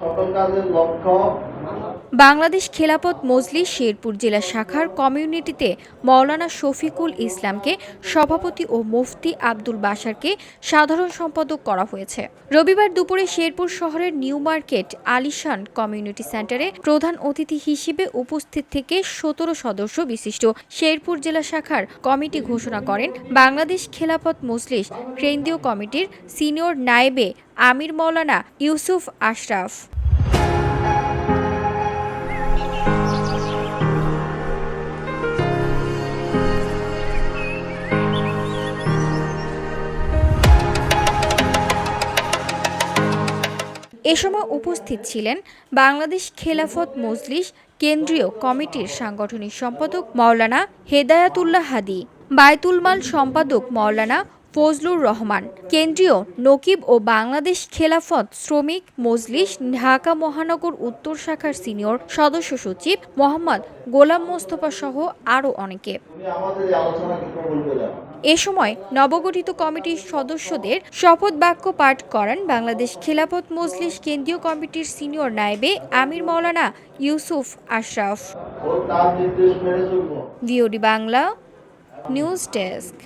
সকল কাজের লক্ষ্য বাংলাদেশ খেলাপথ মজলিস শেরপুর জেলা শাখার কমিউনিটিতে মৌলানা শফিকুল ইসলামকে সভাপতি ও মুফতি আব্দুল বাশারকে সাধারণ সম্পাদক করা হয়েছে। রবিবার দুপুরে শেরপুর শহরের নিউ মার্কেট আলিশান কমিউনিটি সেন্টারে প্রধান অতিথি হিসেবে উপস্থিত থেকে সতেরো সদস্য বিশিষ্ট শেরপুর জেলা শাখার কমিটি ঘোষণা করেন বাংলাদেশ খেলাপথ মজলিস কেন্দ্রীয় কমিটির সিনিয়র নায়েবে আমির মৌলানা ইউসুফ আশরাফ। এ সময় উপস্থিত ছিলেন বাংলাদেশ খেলাফত মজলিস কেন্দ্রীয় কমিটির সাংগঠনিক সম্পাদক মাওলানা হেদায়াতুল্লাহ হাদি, বায়তুল মাল সম্পাদক মাওলানা ফজলুর রহমান। কেন্দ্রীয় নকিব ও বাংলাদেশ খেলাফত শ্রমিক মজলিস ঢাকা মহানগর উত্তর শাখার সিনিয়র সদস্য সচিব মোহাম্মদ গোলাম মোস্তফা সহ আরও অনেকে। এ সময় নবগঠিত কমিটির সদস্যদের শপথ বাক্য পাঠ করান বাংলাদেশ খেলাফত মজলিস কেন্দ্রীয় কমিটির সিনিয়র নায়েবে আমির মাওলানা Yusuf Ashraf. VOD Bangla news desk.